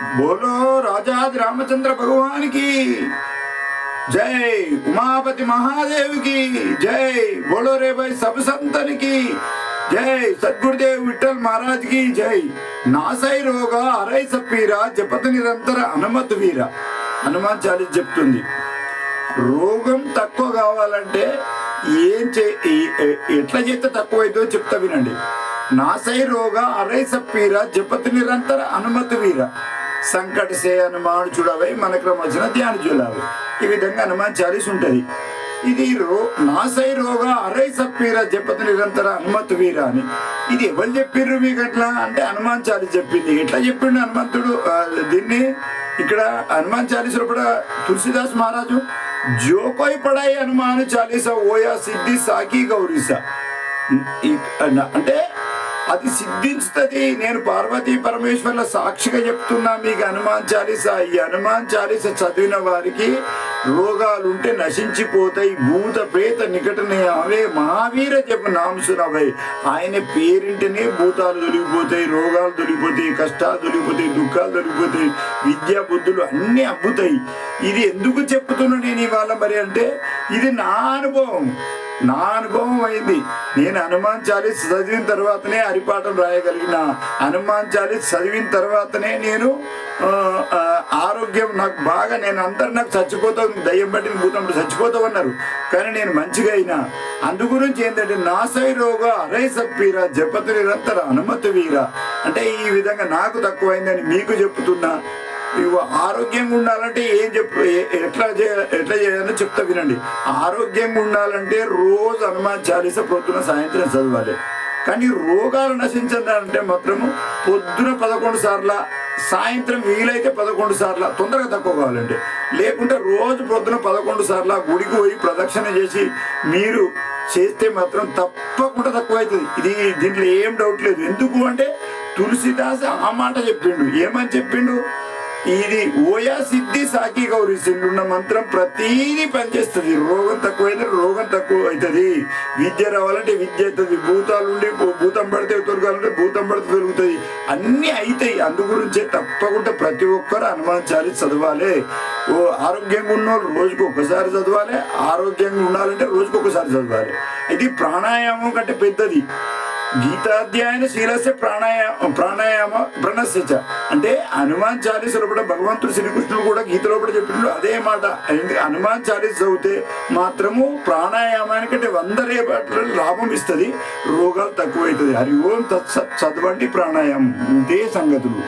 బోలో రాజాది రామచంద్ర భగవానికి. జై ఉమాపతి మహాదేవికి. జై బోలో రే భాయ్ సబ్ సంతనికి. జై సద్గురుదేవ్ విఠల్ మహారాజ్కి జై నాసై రోగ అరై సప్పీరా జపత నిరంతర హనుమత్ వీర. హనుమాన్ చాలీస్ చెప్తుంది. రోగం తక్కువ కావాలంటే ఏం చే ఎట్లా చేస్తే తక్కువ చెప్తా వినండి. నాసై రోగ అరై సప్పీర జపతి నిరంతర అనుమతి వీర. సంకటసే హనుమానుచుడవై ధ్యాన ధ్యానజులవై ఈ విధంగా హనుమాన్ చాలీస్ ఉంటుంది. ఇది రో నాసై రోగా అరై సప్పీరా చెప్పదు నిరంతర హనుమతు వీరా అని. ఇది ఎవరు చెప్పిర్రు మీకు అట్లా? అంటే హనుమాన్ చాలీస్ చెప్పింది. ఎట్లా చెప్పిండు హనుమంతుడు దీన్ని ఇక్కడ హనుమాన్ చాలీస్ కూడా తులసిదాస్ మహారాజు జోకోయి పడాయి హనుమాన్ చాలీసా ఓయా సిద్ధి సాకి గౌరీసా. అంటే అది సిద్ధించుతుంది నేను పార్వతీ పరమేశ్వర్ల సాక్షిగా చెప్తున్నా మీకు హనుమాన్ చాలీస ఈ హనుమాన్ చాలీస చదివిన వారికి రోగాలుంటే నశించిపోతాయి భూత ప్రేత నికటనే అవే మహావీర చెప్పు నాంసునవై ఆయన పేరింటనే భూతాలు దొరికిపోతాయి రోగాలు దొరికిపోతాయి కష్టాలు దొరికిపోతాయి దుఃఖాలు దొరికిపోతాయి విద్యా బుద్ధులు అన్నీ అబ్బుతాయి ఇది ఎందుకు చెప్తున్నా నేను ఇవాళ మరి అంటే ఇది నా అనుభవం. నా అనుభవం అయింది. నేను హనుమాన్ చాలీస్ చదివిన తర్వాతనే హరిపాఠం రాయగలిగిన. హనుమాన్ చాలీస్ చదివిన తర్వాతనే నేను ఆరోగ్యం నాకు బాగా నేను అందరు నాకు చచ్చిపోతావు దయ్యం పట్టిన భూతం చచ్చిపోతావు అన్నారు. కానీ నేను మంచిగా అయినా. అందు గురించి ఏంటంటే నాసై రోగ అరై సప్పీరా జపతు నిరంతర అనుమతి వీరా. అంటే ఈ విధంగా నాకు తక్కువైందని మీకు చెప్తున్నా. ఇవి ఆరోగ్యంగా ఉండాలంటే ఏం చెప్పు ఏ- ఎట్లా చేయాలి ఎట్లా చేయాలో చెప్తా వినండి. ఆరోగ్యంగా ఉండాలంటే రోజు హనుమాన్ చాలీస పొద్దున సాయంత్రం చదవాలి. కానీ రోగాలు నశించాలంటే మాత్రము పొద్దున పదకొండు సార్ల సాయంత్రం వీలైతే పదకొండు సార్ల తొందరగా తక్కువ కావాలంటే లేకుంటే రోజు పొద్దున పదకొండు సార్ల గుడికి పోయి ప్రదక్షిణ చేసి మీరు చేస్తే మాత్రం తప్పకుండా తక్కువ అవుతుంది. ఇది దీంట్లో ఏం డౌట్ లేదు. ఎందుకు అంటే తులసిదాస్ ఆ మాట చెప్పిండు. ఏమని చెప్పిండు? ఇది ఓయా సిద్ధి సాకి గౌరీ ఉన్న మంత్రం ప్రతీది పనిచేస్తుంది. రోగం తక్కువైతే రోగం తక్కువ అవుతుంది విద్య రావాలంటే విద్య అవుతుంది. భూతాలు ఉండి భూతం పడితే దొరకాలంటే భూతం పడితే తొలుగుతుంది అన్నీ అవుతాయి అందు గురించే తప్పకుండా ప్రతి ఒక్కరు అనుమానించాలి చదవాలి. ఓ ఆరోగ్యంగా ఉన్న వాళ్ళు రోజుకు ఒకసారి చదవాలి. ఆరోగ్యంగా ఉండాలంటే రోజుకు ఒకసారి చదవాలి. ఇది ప్రాణాయామం కంటే పెద్దది. గీతాధ్యాయన శీలస్య ప్రాణాయామ ప్రాణాయామ ప్రణస్య అంటే హనుమాన్ చాలీసలో కూడా భగవంతుడు శ్రీకృష్ణుడు కూడా గీతలో కూడా చెప్పిండు అదే మాట. హనుమాన్ చాలీస్ చదివితే మాత్రము ప్రాణాయామానికంటే వంద రేపట్ల లాభం ఇస్తుంది. రోగాలు తక్కువ అవుతుంది హరి ఓం తత్సత్ చదవండి ప్రాణాయామం. ఇదే సంగతులు.